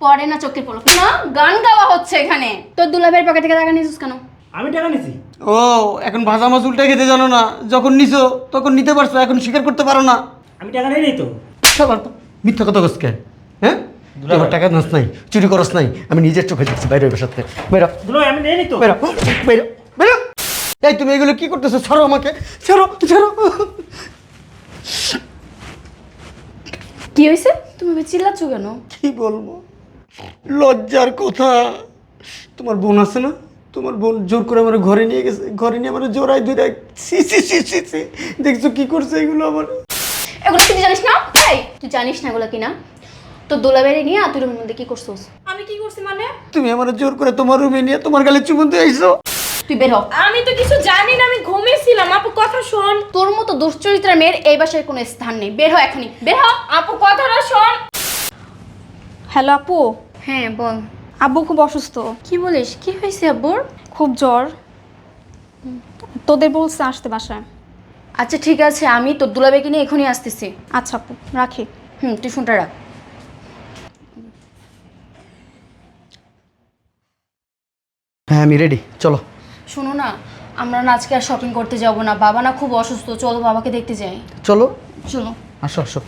পরে না চোখের পলক। না গান গাওয়া হচ্ছে এখানে। তোর দুলাভের পকেট থেকে টাকা নিয়েছিস কেন? আমি টাকা নিছি। ও এখন ভাজা মাছ উল্টে খেতে জানো না। যখন নিছো তখন নিতে পারছ এখন স্বীকার করতে পারো না। আমি টাকা নেই নাই তো সবার তো মিথ্যা কথা কসকে হ্যাঁ? তুই টাকা নাস নাই চুরি করস নাই আমি নিজের চোখে দেখছি বাইরে বেরো দুলো আমি নেই তো। বেরো বেরো বেরো এই তুমি এগুলো কি করতেছো? ছাড়ো আমাকে ছাড়ো ছাড়ো। কি হয়েছে তুমি চিল্লাচ্ছ কেন? কি বলব? লজ্জার কথা। তোমার বোন আছে না? তোমার বোন জোর করে আমার ঘরে নিয়ে গেছে ঘরে নিয়ে আমার জোড়ায় ধরে সি সি সি সি সি দেখছ কি করছে এগুলো আমার? এগুলো কি তুই জানিস না? এই তুই জানিস না এগুলো কি না তোর দোলাবেরি নিয়ে তুই রুমের মধ্যে কি করছিস? আমি কি করছি মানে? তুমি আমার জোর করে তোমার রুমে নিয়ে তোমার গালে চুমুন দিয়ে আইসো তুই বের হ। আমি তো কিছু জানি না আমি ঘুমিয়েছিলাম। আপু কথা শোন। তোর মতো দুশ্চরিত্রা মেয়ের এই বাসায় কোনো স্থান নেই। বের হ এখনই। বের হ। আপু কথাটা শোন। হ্যালো আপু। হ্যাঁ বল। আব্বু খুব অসুস্থ। কি বলিস? কি হয়েছে আব্বুর? খুব জ্বর। তোদের বলছে আসতে বাসায়। আচ্ছা ঠিক আছে আমি তোর দুলাবেকে নিয়ে এখনই আসতেছি। আচ্ছা আপু রাখি। হুম তুই ফোনটা রাখ। হ্যাঁ আমি রেডি চলো। শোনো না আমরা না আজকে আর শপিং করতে যাব না। বাবা না খুব অসুস্থ চলো বাবাকে দেখতে যাই। চলো। চলো আসো আসো।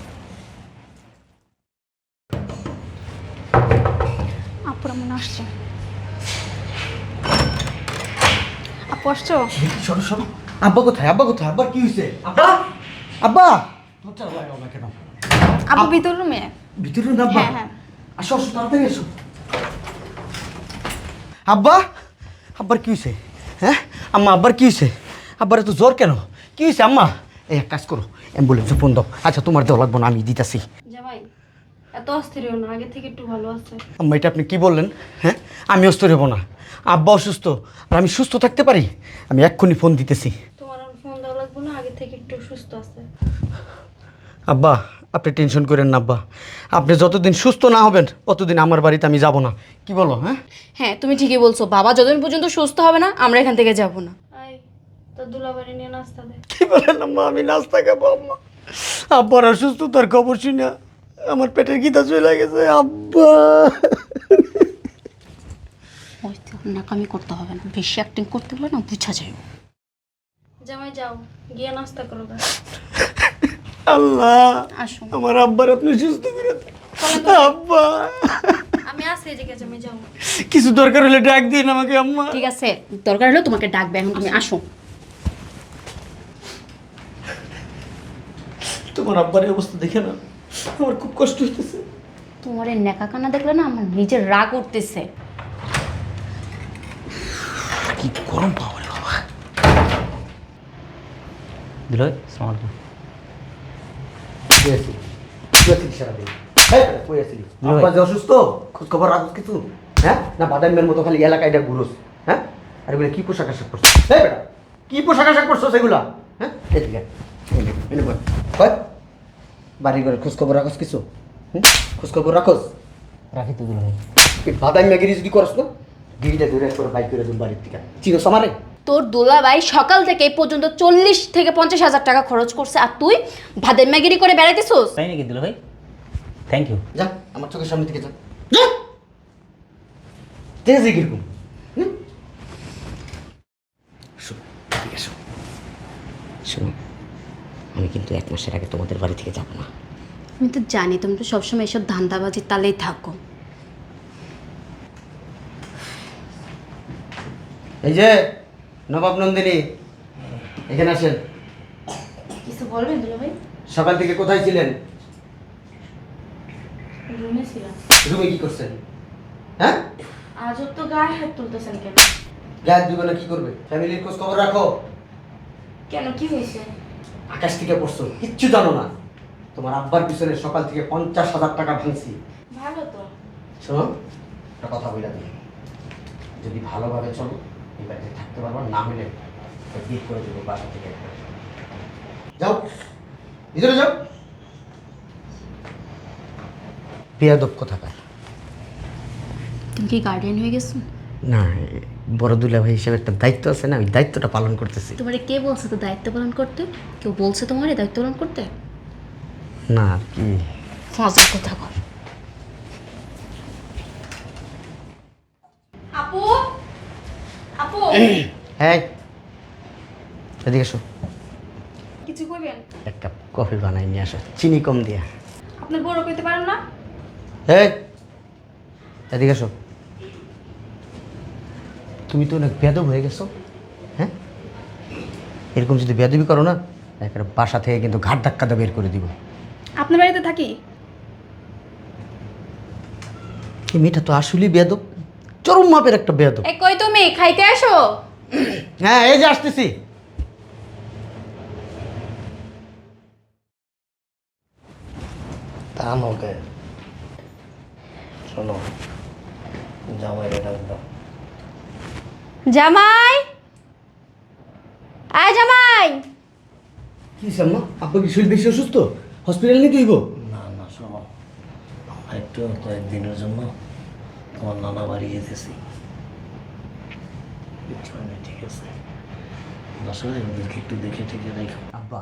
আসছো? সরো সরো। আব্বা কোথায়? আব্বা কোথায়? আব্বার কি হয়েছে আব্বা! আব্বা! দরজা লাগাও না কেন? আপু ভিতর রুমে? ভিতরে না আব্বা? হ্যাঁ, হ্যাঁ। আসো আসো তাড়াতাড়ি এসো আব্বা! আব্বার কি হয়েছে হ্যাঁ? আম্মা আব্বার কি হয়েছে আব্বার এত জ্বর কেন? কি হয়েছে আম্মা? এই এক কাজ করো অ্যাম্বুলেন্সে ফোন দাও। আচ্ছা তোমার দেওয়া লাগবো না আমি দিতাছি। এত অস্থির না আগে থেকে একটু ভালো আছে। আম্মা এটা আপনি কি বললেন? হ্যাঁ? আমি অস্থির হব না। আব্বা অসুস্থ আর আমি সুস্থ থাকতে পারি? আমি এক্ষুনি ফোন দিতেছি। তোমার আর ফোন দেওয়া লাগবে না আগে থেকে একটু সুস্থ আছে। আব্বা আপনি টেনশন করেন না আব্বা। আপনি যতদিন সুস্থ না হবেন ততদিন আমার বাড়িতে আমি যাব না। কি বলো হ্যাঁ? হ্যাঁ তুমি ঠিকই বলছো। বাবা যতদিন পর্যন্ত সুস্থ হবে না আমরা এখান থেকে যাব না। তোর দুলাবাড়ি নিয়ে নাস্তা দে। কি বলেন আম্মা আমি নাস্তা খাব আম্মা। আব্বার অসুস্থতার খবর শুনে আমার পেটের গীতা চলে গেছে আব্বা। ওই তো নাকামি করতে হবে না। বেশি অ্যাক্টিং করতে হলে না বুঝা যায়। জামাই যাও গিয়ে নাস্তা করো গা। আল্লাহ আসো আমার আব্বার আপনি সুস্থ করে দেন। আব্বা। আমি আসি এদিকে জামাই যাও। কিছু দরকার হলে ডাক দিন আমাকে আম্মা। ঠিক আছে দরকার হলে তোমাকে ডাকবে এখন তুমি আসো। তোমার আব্বার এই অবস্থা দেখে না। আমার খুব কষ্ট হইতেছে। তোমার এই নেকা কান্না দেখলে না আমার নিজের রাগ উঠতেছে। কি গরম পাওয়া রে বাবা দিল হ্যাঁ যে অসুস্থ খোঁজ খবর রাখো কিছু? হ্যাঁ? না বাদামের মতো খালি এলাকায় এটা ঘুরোস। হ্যাঁ? আর এগুলো কি পোশাক আশাক করছ হ্যাঁ বেটা কি পোশাক আশাক করছ সেগুলা হ্যাঁ? এদিকে। এনে বল। বাড়ি ঘরে খোঁজ খবর রাখোস কিছু? হুম? খোঁজ খবর রাখোস? রাখি তো দিল এই বাদাম মেগিরি যদি করস না গিরিটা ধরে করে বাইক করে বাড়ির থেকে। চিনোস আমারে? তোর দোলাবাই সকাল থেকে এই পর্যন্ত চল্লিশ থেকে পঞ্চাশ হাজার টাকা খরচ করছে আর তুই ভাদের ম্যাগিরি করে বেড়াইতেছোস? তাই নাকি দিল ভাই থ্যাংক ইউ যা আমার চোখের সামনে থেকে যা। যা! আছে কীরকম? হুম? শোনো আমি কিন্তু এক মাসের আগে তোমাদের বাড়ি থেকে যাব না। আমি তো জানি তুমি তো সবসময় এসব ধান্দাবাজির তালেই থাকো। এই যে নবাব নন্দিনী এখানে আসেন। কিছু বলবেন দুলাভাই সকাল থেকে কোথায় ছিলেন? রুমে ছিলাম। রুমে কি করছেন? হ্যাঁ? আজও তো গায়ে হাত তুলতেছেন কেন? গ্যাস দিবে না কি করবে? ফ্যামিলির খোঁজ খবর রাখো। কেন কি হয়েছে? আকাশ থেকে পড়ছো কিচ্ছু জানো না। তোমার আব্বার পিছনে সকাল থেকে পঞ্চাশ হাজার টাকা ভাঙছি। ভালো তো। শোনো একটা কথা বলে দিই। যদি ভালোভাবে চলো এই বাড়িতে থাকতে পারব না হলে বিয়ে করে দেবো বাসা থেকে যাও ভিতরে যাও। বেয়াদব কোথাকার? তুমি কি গার্ডিয়ান হয়ে গেছো? না বড় দুলা ভাই হিসেবে একটা দায়িত্ব আছে না ওই দায়িত্বটা পালন করতেছি। তোমার কে বলছে তো দায়িত্ব পালন করতে? কেউ বলছে তোমার দায়িত্ব পালন করতে? না কি। ফাজার কথা বল আপু? আপু? হ্যাঁ। এদিকে এসো। কিছু কইবেন? এক কাপ কফি বানাই নিয়ে আসো চিনি কম দিয়া। আপনি বড় কইতে পারেন না? হ্যাঁ এদিকে এসো। তুমি তো অনেক বেদব হয়ে গেছো হ্যাঁ? এরকম যদি বেদবি করো না একেবারে বাসা থেকে কিন্তু ঘাট ধাক্কাতে বের করে দিব। আপনার বাড়িতে থাকি? এই মেয়েটা তো আসলেই বেদব চরম মাপের একটা বেদব এই কই তুমি খাইতে আসো? হ্যাঁ এই যে আসতেছি। তা আমাকে শোনো জামাই ডাক দাও জামাই। আয় জামাই। কি সাম্মা আপনি কি শরীর বেশি অসুস্থ? হসপিটাল নিয়ে তুইব না না শোনো। আমরা একটু কয়েকদিনের জন্য তোমার নানা বাড়ি যেতেছি। ঠিক আছে? বাসায় ওদেরকে একটু দেখে ঠেকে দেখো আব্বা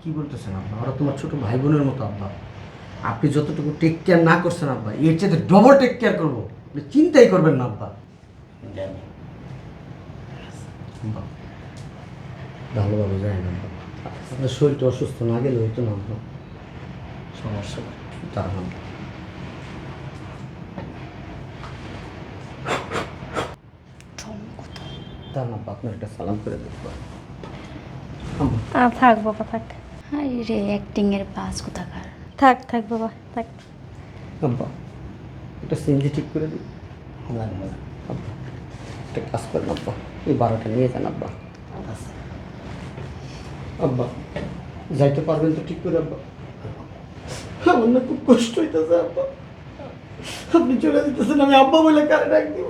কি বলতেছেন আব্বা? ওরা তোমার ছোট ভাই বোনের মতো আব্বা। আপনি যতটুকু টেক কেয়ার না করছেন আব্বা এর চেয়ে ডবল টেক কেয়ার করব। চিন্তাই করবেন না আব্বা। জানি। আব্বা, ভালোভাবে যায় না। আপনার শরীরটা অসুস্থ না গেলে হইতো না সমস্যা। তার নাম তার নাম আপনার একটা সালাম করে দেখব আব্বা থাক বাবা থাক। হাই রে অ্যাক্টিং এর পাস কোথাকার? থাক থাক বাবা থাক। আব্বা একটা সিনজি ঠিক করে দিই লাগবে না। একটা কাজ করেন আব্বা এই বারোটা নিয়ে যান আব্বা। আব্বা যাইতে পারবেন তো ঠিক করে আব্বা। আমার না খুব কষ্ট হইতেছে আব্বা। আপনি চলে যেতেছেন আমি আব্বা বলে কারে ডাক দিব?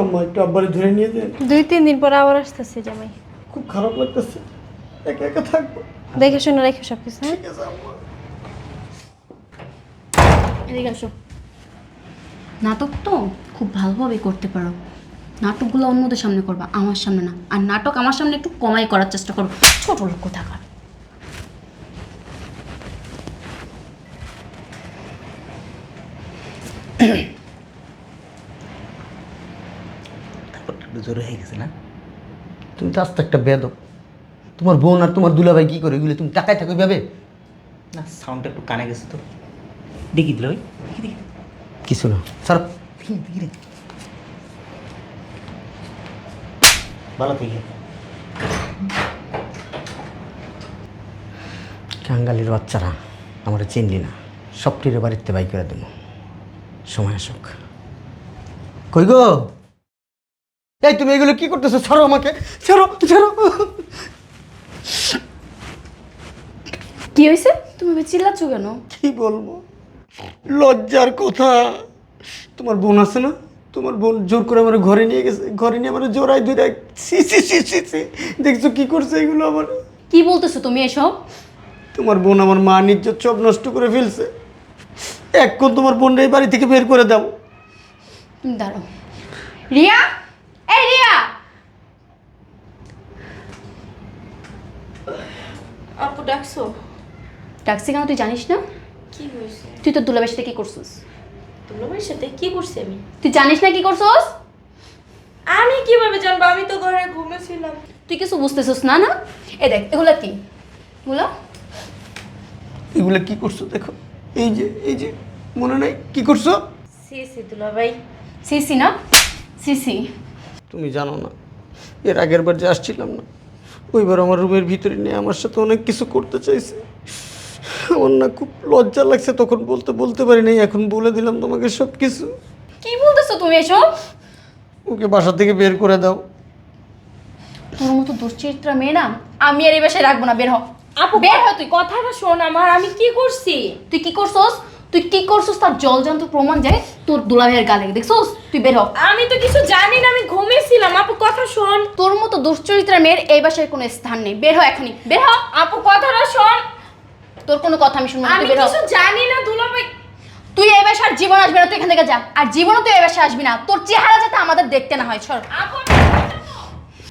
আম্মা একটু আব্বারে ধরে নিয়ে যান। দুই তিন দিন পর আবার আসতেছি জামাই। খুব খারাপ লাগতেছে। একা একা থাকব। দেখে শুনে রেখে সব কিছু হ্যাঁ? ঠিক আছে আম্মা এদিকে আসো। নাটক তো খুব ভালোভাবে করতে পারো। নাটকগুলো অন্যদের সামনে করবা, আমার সামনে না। আর নাটক আমার সামনে একটু কমাই করার চেষ্টা করো। ছোট লোক কোথাকার? জোরে হয়ে গেছে না? তুমি তো আস্তে একটা বেদব তোমার বোন আর তোমার দুলাভাই কি করে? এগুলো তুমি টাকায় থাকো ভাবে না সাউন্ডটা একটু কানে গেছে তো। দেখি দিল দেখি দেখি। কিছু না। স্যার। ভালো থেকে। কাঙ্গালির বাচ্চারা আমরা চিনলি না। সবটির বাড়িতে বাই করে দেবো। সময় আসুক। কই গো? এই তুমি এগুলো কি করতেছো? ছাড়ো আমাকে। ছাড়ো ছাড়ো। কি হয়েছে তুমি চিল্লাচ্ছ কেন? কি বলব? লজ্জার কথা। তোমার বোন আছে না? তোমার বোন জোর করে আমার ঘরে নিয়ে গেছে ঘরে নিয়ে আমার জোরাই দুরাই সি সি সি সি সি দেখছ কি করছে এগুলো আমার? কি বলতেছো তুমি এসব? তোমার বোন আমার মা নিজ্জত সব নষ্ট করে ফেলছে। এখন তোমার বোনটা এই বাড়ি থেকে বের করে দাও। তুমি দাঁড়াও। রিয়া? এই রিয়া! আপু ডাকছো? ডাকছি কেন তুই জানিস না? কি হয়েছে? তুই তো দুলাবের সাথে কি করছিস? দুলাভাইয়ের সাথে কি করছি আমি? তুই জানিস না কি করছিস? আমি কীভাবে জানব? আমি তো ঘরে ঘুমেছিলাম। তুই কিছু বুঝতেছিস না না? এ দেখ এগুলা কি? এগুলো? এগুলো কি করছ দেখো? এই যে এই যে মনে নাই? কি করছ? সি সি দুলাভাই। সিসি না? সিসি তুমি জানো না এর আগের বার যে আসছিলাম না ওইবার আমার রুমের ভিতরে নিয়ে আমার সাথে অনেক কিছু করতে চাইছে। আমার না খুব লজ্জা লাগছে তখন বলতে বলতে পারি নাই এখন বলে দিলাম তোমাকে সব কিছু কি বলতেছো তুমি এসব? ওকে বাসা থেকে বের করে দাও। তোর মতো দুশ্চরিত্রা মেয়ে না আমি আর এই বাসায় রাখব না বের হ। আপু বের হ তুই কথাটা শোন আমার আমি কি করছি? তুই কি করছস? তুই কি করছস তার জল যন্ত্র প্রমাণ যায় তোর দুলাভাইয়ের গালে দেখছস? তুই বের হ। আমি তো কিছু জানি না আমি ঘুমিয়েছিলাম। আপু কথা শোন। তোর মতো দুশ্চরিত্রা মেয়ের এই বাসায় কোনো স্থান নেই। বের হ এখনই। বের হ। আপু কথাটা শোন। তোর কোনো কথা আমি শুনব না আমি তুই বের কিছু জানি না দুলাভাই তুই এই বাসার জীবন আসবি না তুই এখান থেকে যা। আর জীবনও তুই এই বাসায় আসবি না। তোর চেহারা যাতে আমাদের দেখতে না হয় সর। আপু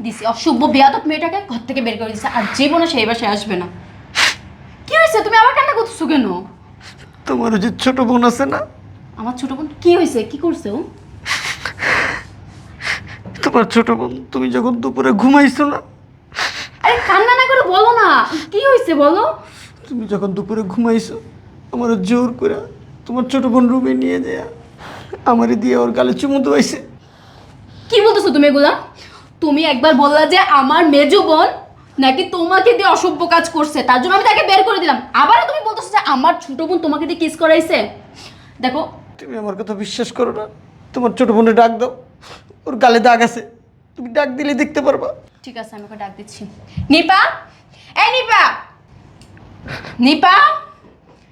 দিছি অশুভ বেয়াদব মেয়েটাকে ঘর থেকে বের করে দিছে আর জীবনও সেই বাসায় আসবে না। কি হয়েছে? তুমি আবার কান্না করতেছো কেন? তোমার যে ছোট বোন আছে না? আমার ছোট বোন? কি হয়েছে? কি করছে ও? তোমার ছোট বোন তুমি যখন দুপুরে ঘুমাইছো না? আরে কান্না না করে বলো না। কি হয়েছে বলো? তুমি যখন দুপুরে ঘুমাইছো আমার জোর করে তোমার ছোট বোন রুমে নিয়ে যায় আমারে দিয়ে ওর গালে চুমু দোয়াইছে। কি বলতেছো তুমি এগুলা? তুমি একবার বললা যে আমার মেজো বোন নাকি তোমাকে দিয়ে অসভ্য কাজ করছে তার জন্য আমি তাকে বের করে দিলাম। আবারও তুমি বলতেছো যে আমার ছোট বোন তোমাকে দিয়ে কিস করাইছে? দেখো। তুমি আমার কথা বিশ্বাস করো না। তোমার ছোট বোনে ডাক দাও। ওর গালে দাগ আছে। তুমি ডাক দিলে দেখতে পারবা। ঠিক আছে আমি ওকে ডাক দিচ্ছি। নিপা? এই নিপা! নিপা?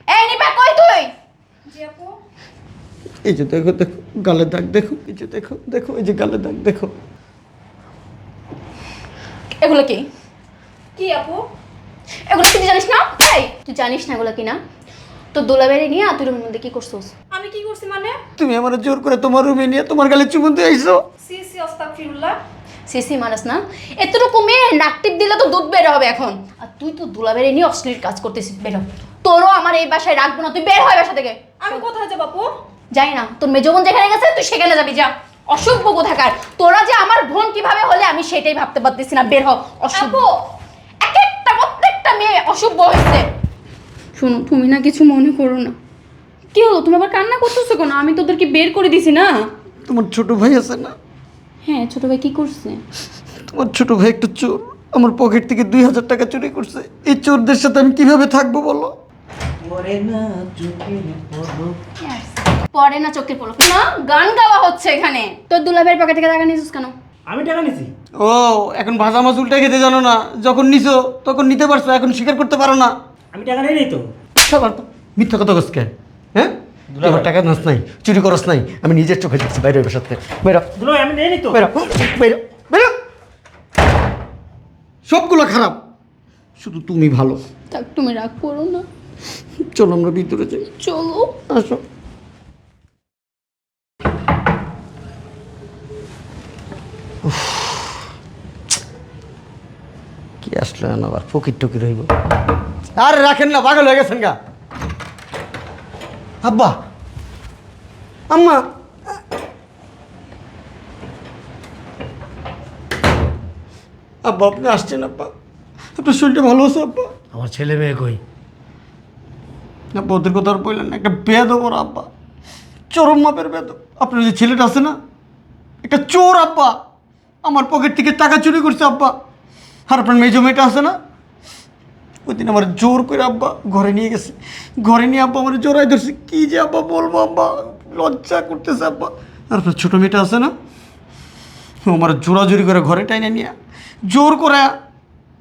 এই নিপা কই তুই? জি আপু। এই যে দেখো দেখো গালে দাগ দেখো এই যে দেখো দেখো এই যে গালে দাগ দেখো। এগুলো কি? কি আপু? এগুলো কি তুই জানিস না? এই তুই জানিস না এগুলো কি না তো দোলাবেরি নিয়ে তুই রুমের মধ্যে কি করছিস? আমি কি করছি মানে? তুমি আমার জোর করে তোমার রুমে নিয়ে তোমার গালে চুমু দিয়ে আইসো সি সি আস্তাগফিরুল্লাহ সিসি মানুষ না। এতটুকু মেয়ে নাক টিপ দিলে তো দুধ বের হবে এখন। আর তুই তো দুলাবেরি নিয়ে অশ্লীল কাজ করতেছিস বের হ। তোরও আমার এই বাসায় রাখব না তুই বের হয় বাসা থেকে। আমি কোথায় যাব বাপু যাই না তোর মেজবন যেখানে গেছে তুই সেখানে যাবি যা। অসভ্য কোথাকার। তোরা যে আমার বোন কীভাবে হলে আমি সেটাই ভাবতে পারতেছি না বের হ অসভ্য। এক একটা প্রত্যেকটা মেয়ে অসভ্য হয়েছে। শোনো তুমি না কিছু মনে করো না। কি হলো? তুমি আবার কান্না করতেছো কেন? আমি তোদেরকে বের করে দিছি না। তোমার ছোট ভাই আছে না? হ্যাঁ ছোট ভাই কি করছে? তোমার ছোট ভাই একটা চোর আমার পকেট থেকে দুই হাজার টাকা চুরি করছে। এই চোরদের সাথে আমি কীভাবে থাকব বলো? পরে না চোখের পলক। চোখের পলক। না গান গাওয়া হচ্ছে এখানে। তোর দুলাভের পকেট থেকে টাকা নিয়েছিস কেন? আমি টাকা নিছি ও এখন ভাজা মাছ উল্টে খেতে জানো না। যখন নিছো তখন নিতে পারছ এখন স্বীকার করতে পারো না। আমি টাকা নেই তো। সবার মিথ্যা কথা কসকে হ্যাঁ? টাকা নাস নাই চুরি করস নাই আমি নিজের চোখে দেখছি বাইরে সাথে বেরো দুলো আমি নেই তো। বেরো বেরো বেরো সবগুলো খারাপ। শুধু তুমি ভালো। থাক তুমি রাগ করো না। চলো আমরা ভিতরে যাই। চলো। আসো। কি আসলো এখন আবার? ফকির টকির হইব। আর রাখেন না পাগল হয়ে গেছেন গা। আব্বা! আম্মা! আব্বা আপনি আসছেন আব্বা। আপনার শরীরটা ভালো আছে আব্বা? আমার ছেলে মেয়ে কই? আব্বা ওদের কথা আর বললেন না। একটা বেদ ওর আব্বা। চরম মাপের বেদ আপনার যে ছেলেটা আছে না একটা চোর আব্বা। আমার পকেট থেকে টাকা চুরি করছে আব্বা। আর আপনার মেজো মেয়েটা আছে না ওই দিন আমার জোর করে আব্বা ঘরে নিয়ে গেছে। ঘরে নিয়ে আব্বা আমার জোরাই ধরছে। কী যে আব্বা বলব আব্বা? লজ্জা করতেছে আব্বা। আর আপনার ছোটো মেয়েটা আছে না? ও আমার জোরাজুরি করে ঘরে টাইনে নিয়ে জোর করে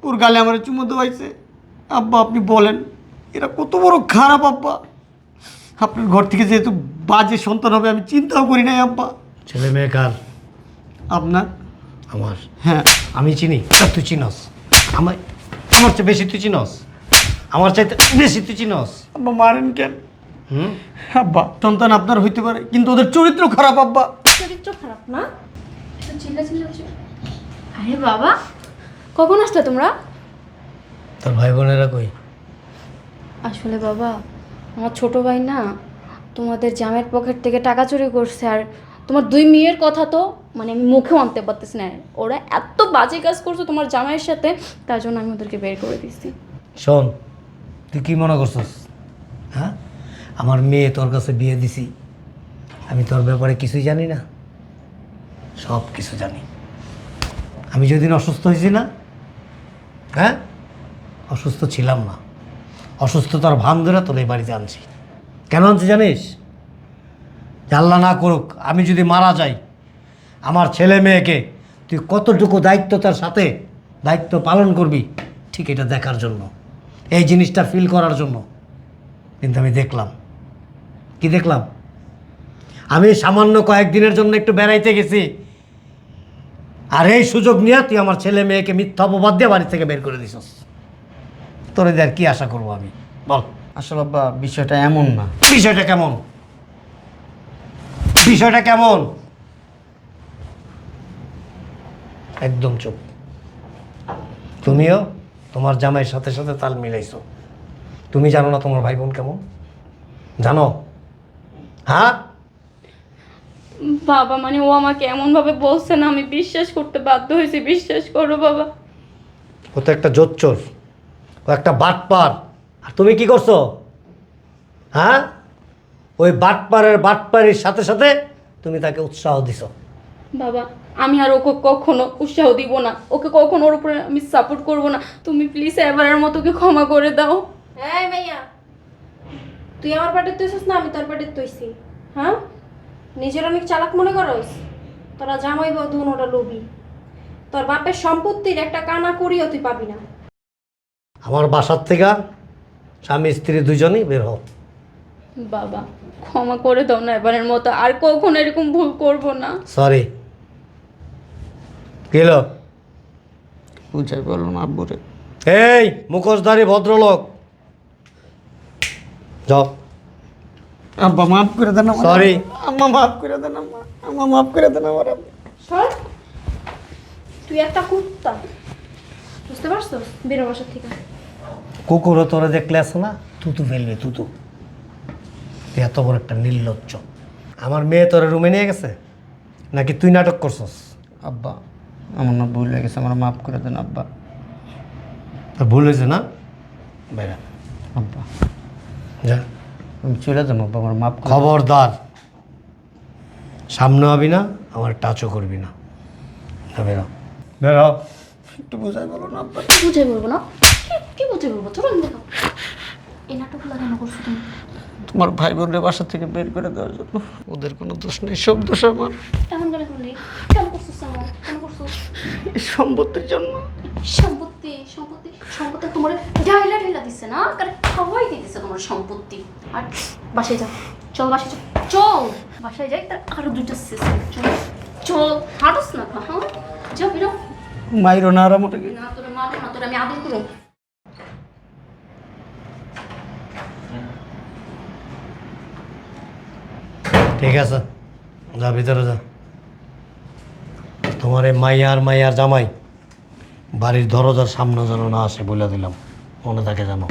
ওর গালে আমার চুমো দেওয়াইছে। আব্বা আপনি বলেন এরা কত বড় খারাপ আব্বা। আপনার ঘর থেকে যেহেতু বাজে সন্তান হবে আমি চিন্তাও করি নাই আব্বা। ছেলে মেয়ে কার? আপনার? আমার? হ্যাঁ। আমি চিনি তুই চিনস। আমার আমার চেয়ে বেশি তুই চিনস? আমার চাইতে বেশি তুই চিনস? আব্বা মারেন কেন? হুম? আব্বা। সন্তান আপনার হইতে পারে কিন্তু ওদের চরিত্র খারাপ আব্বা। চরিত্র খারাপ না? হচ্ছে। আরে বাবা কখন আসলে তোমরা? তোর ভাই বোনেরা কই? আসলে বাবা আমার ছোট ভাই না তোমাদের জামের পকেট থেকে টাকা চুরি করছে আর তোমার দুই মেয়ের কথা তো মানে আমি মুখেও আনতে পারতেছি না। ওরা এত বাজে কাজ করছে তোমার জামাইয়ের সাথে, তার জন্য আমি ওদেরকে বের করে দিচ্ছি শোন, তুই কি মনে করছস? হ্যাঁ? আমার মেয়ে তোর কাছে বিয়ে দিছি, আমি তোর ব্যাপারে কিছুই জানি না। সব কিছু জানি। আমি যেদিন অসুস্থ হয়েছি না হ্যাঁ? অসুস্থ ছিলাম না। অসুস্থতার ভান ধরে তোর এই বাড়িতে আনছি। কেন আনছি জানিস? জানলা না করুক আমি যদি মারা যাই আমার ছেলে মেয়েকে তুই কতটুকু দায়িত্বতার সাথে দায়িত্ব পালন করবি? ঠিক এটা দেখার জন্য এই জিনিসটা ফিল করার জন্য। কিন্তু আমি দেখলাম। কি দেখলাম? আমি সামান্য কয়েকদিনের জন্য একটু বেড়াইতে গেছি। আর এই সুযোগ নিয়ে তুই আমার ছেলে মেয়েকে মিথ্যা অপবাদ দিয়ে বাড়ি থেকে বের করে দিছস। তোর আর কি আশা করব আমি? বল। আসলে আব্বা বিষয়টা এমন না। বিষয়টা কেমন? বিষয়টা কেমন? একদম চুপ। তুমিও তোমার জামাইয়ের সাথে সাথে তাল মিলাইছো। তুমি জানো না তোমার ভাই বোন কেমন? জানো? হ্যাঁ? বাবা মানে ও আমাকে এমন ভাবে বলছে না আমি বিশ্বাস করতে বাধ্য হয়েছি বিশ্বাস করো বাবা। ও তো একটা জোচ্চোর ও একটা বাটপার। আর তুমি কি করছ? হ্যাঁ? ওই বাটপারের বাটপারির সাথে সাথে তুমি তাকে উৎসাহ দিছো। বাবা আমি আর ওকে কখনো উৎসাহ দিব না। ওকে কখনো ওর উপরে আমি সাপোর্ট করব না। তুমি প্লিজ এবারের মতো ওকে ক্ষমা করে দাও। হ্যাঁ ভাইয়া তুই আমার পাটে তুইছিস না আমি তোর পাটে তুইছি। হ্যাঁ? নিজের অনেক চালাক মনে করস? তোরা জামাই বাবু ওটা লোভি। তোর বাপের সম্পত্তির একটা কানা করিও তুই পাবি না। আমার বাসার থেকে স্বামী স্ত্রী দুজনেই বের হও। বাবা ক্ষমা করে দাও না এবারের মতো। আর কখনো এরকম ভুল করব না। সরি গেল বুঝাই বলুন আব্বুরে। এই মুখোশধারী ভদ্রলোক। যাও। আব্বা মাফ করে দেন আমার। সরি আম্মা মাফ করে দেন আম্মা। আম্মা মাফ করে দেন আমার সর তুই একটা কুত্তা। বুঝতে পারছ বেরো বাসার থেকে। কুকুরও তোরা দেখলে আছে না? তুতু ফেলবে তুতু তুই এত বড় একটা নির্লজ্জ। আমার মেয়ে তোরা রুমে নিয়ে গেছে? নাকি তুই নাটক করছস? আব্বা আমার না ভুল হয়ে গেছে আমার মাফ করে দেন আব্বা। তোর ভুল হয়েছে না? বাইরা। আব্বা। যা। আমি চলে যাব আব্বা আমার মাফ করে খবরদার। সামনে হবি না আমার টাচও করবি না। বেরো। বেরো। একটু বুঝাই বলুন আব্বা। কি বুঝে বলব না? কি- কি বুঝে বলব? চলো দেখো। এই নাটকগুলো কেন করছ তুমি? তোমার ভাই বোনের বাসা থেকে বের করে দেওয়ার জন্য। ওদের কোনো দোষ নেই সব দোষ আমার। কেমন করে করলি কেন করছ আমার? কেন করছ এই সম্পত্তির জন্য। সম্পত্তি সম্পত্তি সম্পত্তি তোমার ঢাইলা ঢাইলা দিচ্ছে না? কারণ খাওয়াই দিতেছে তোমার সম্পত্তি। আর বাসায় যাও চল বাসায় চল চল। বাসায় যাই তার আরও দুইটা শেষ চল চল। হাঁটস না হ্যাঁ যাও বেরো। মাইরো না আর আমাকে না তোরা মারো না তোরা আমি আদর করো ঠিক আছে, যা ভিতরে যা। তোমার এই মাইয়ার মাইয়ার জামাই, বাড়ির দরজার সামনে যেন না আসে বলে দিলাম। মনে থাকে জানো